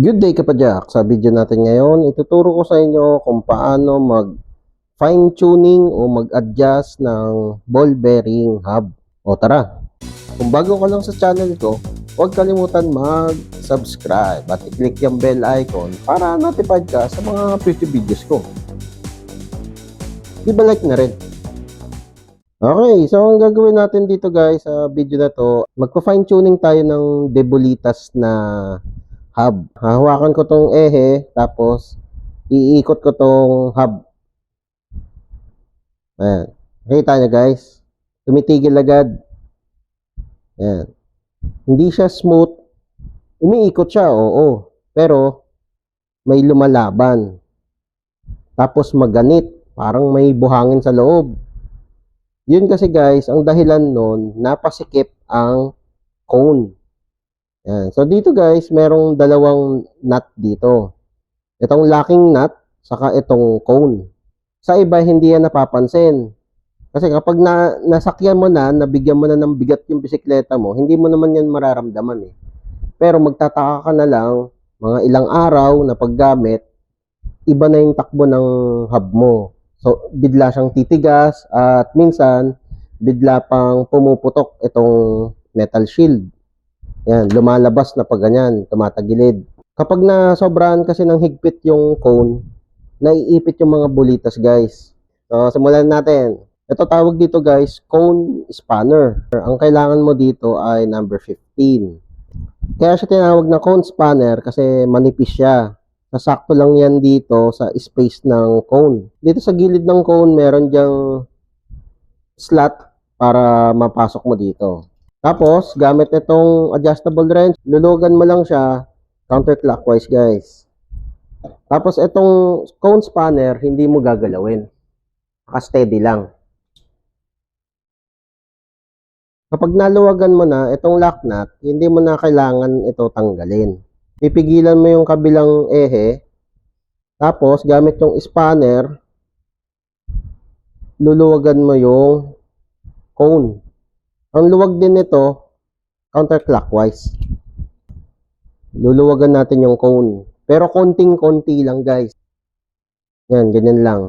Good day kapadyak! Sa video natin ngayon, ituturo ko sa inyo kung paano mag fine tuning o mag-adjust ng ball bearing hub. O tara! Kung bago ka lang sa channel ko, huwag kalimutan mag-subscribe at i-click yung bell icon para notified ka sa mga future videos ko. Di like na rin? Okay, so ang gagawin natin dito guys sa video na to, magpa-fine tuning tayo ng debolitas na hub. Hahawakan ko tong ehe, tapos iikot ko tong hub. Ayan. Nakita niya guys. Tumitigil agad. Ayan. Hindi siya smooth. Umiikot siya, oo. Pero, may lumalaban. Tapos maganit. Parang may buhangin sa loob. Yun kasi guys, ang dahilan nun, napasikip ang cone. Yan. So dito guys, merong dalawang nut dito. Itong locking nut, saka itong cone. Sa iba, hindi yan napapansin. Kasi kapag na, nasakyan mo na, nabigyan mo na ng bigat yung bisikleta mo, hindi mo naman yan mararamdaman eh. Pero magtataka ka na lang, mga ilang araw na paggamit, iba na yung takbo ng hub mo. So, bigla siyang titigas at minsan, bigla pang pumuputok itong metal shield. Yan, lumalabas na pag ganyan, tumatagilid. Kapag na sobrahan kasi ng higpit yung cone, naiipit yung mga bulitas, guys. So, simulan natin. Ito tawag dito, guys, cone spanner. Ang kailangan mo dito ay number 15. Kaya siya tinawag na cone spanner kasi manipis siya. Nasakto lang yan dito sa space ng cone. Dito sa gilid ng cone, meron diyang slot para mapasok mo dito. Tapos, gamit itong adjustable wrench, lulugan mo lang siya counterclockwise, guys. Tapos, itong cone spanner, hindi mo gagalawin. Naka-steady lang. Kapag naluwagan mo na itong lock nut, hindi mo na kailangan ito tanggalin. Pipigilan mo yung kabilang ehe. Tapos, gamit yung spanner, luluwagan mo yung cone. Ang luwag din nito, counterclockwise. Luluwagan natin yung cone. Pero konting-konti lang, guys. Yan, ganyan lang.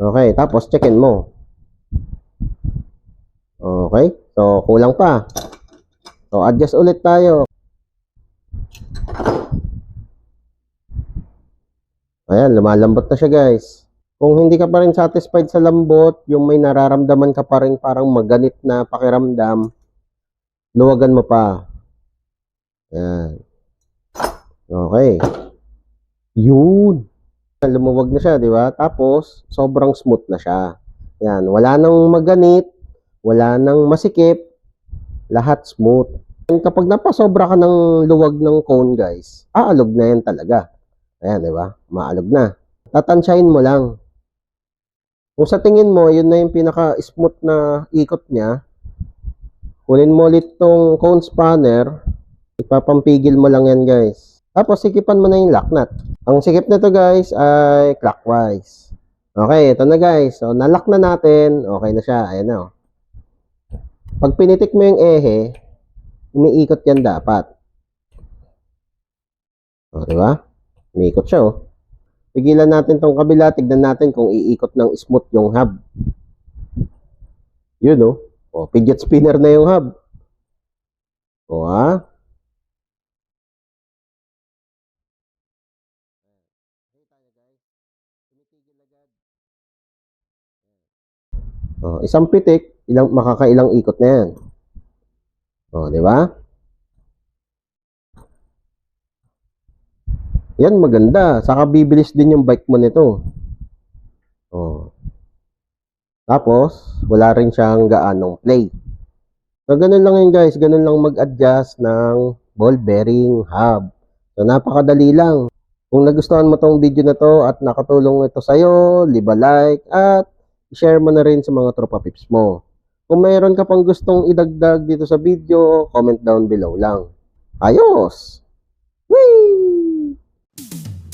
Okay, tapos checkin mo. Okay, so kulang pa. So, adjust ulit tayo. Ayan, lumalambot na siya, guys. Kung hindi ka pa rin satisfied sa lambot, yung may nararamdaman ka pa rin parang maganit na pakiramdam, luwagan mo pa. Yan. Okay. Yun. Lumuwag na siya, di ba? Tapos, sobrang smooth na siya. Yan. Wala nang maganit, wala nang masikip, lahat smooth. And kapag napasobra ka ng luwag ng cone, guys, aalog na yan talaga. Ayan, di ba? Maalog na. Tatansyahin mo lang. Kung sa tingin mo, yun na yung pinaka-smooth na ikot niya, kulin mo ulit tong cone spanner, ipapampigil mo lang yan guys. Tapos sikipan mo na yung lock nut. Ang sikip nito guys ay clockwise. Okay, ito na guys. So, nalock na natin. Okay na siya. Ayan na. oh. Pag pinitik mo yung ehe, umiikot yan dapat. O, di ba? Umiikot siya, oh. Pigilan natin tong kabila, tignan natin kung iikot ng smooth yung hub. Yun, oh. O, fidget spinner na yung hub. O, ha? O, isang pitik, ilang makakailang ikot na yan. O, di ba? Yan, maganda. Saka bibilis din yung bike mo nito. Oh. Tapos, wala rin siyang gaanong play. So, ganun lang yun guys. Ganun lang mag-adjust ng ball bearing hub. So, napakadali lang. Kung nagustuhan mo tong video na to at nakatulong ito sa'yo, leave a like at share mo na rin sa mga tropa pips mo. Kung mayroon ka pang gustong idagdag dito sa video, comment down below lang. Ayos!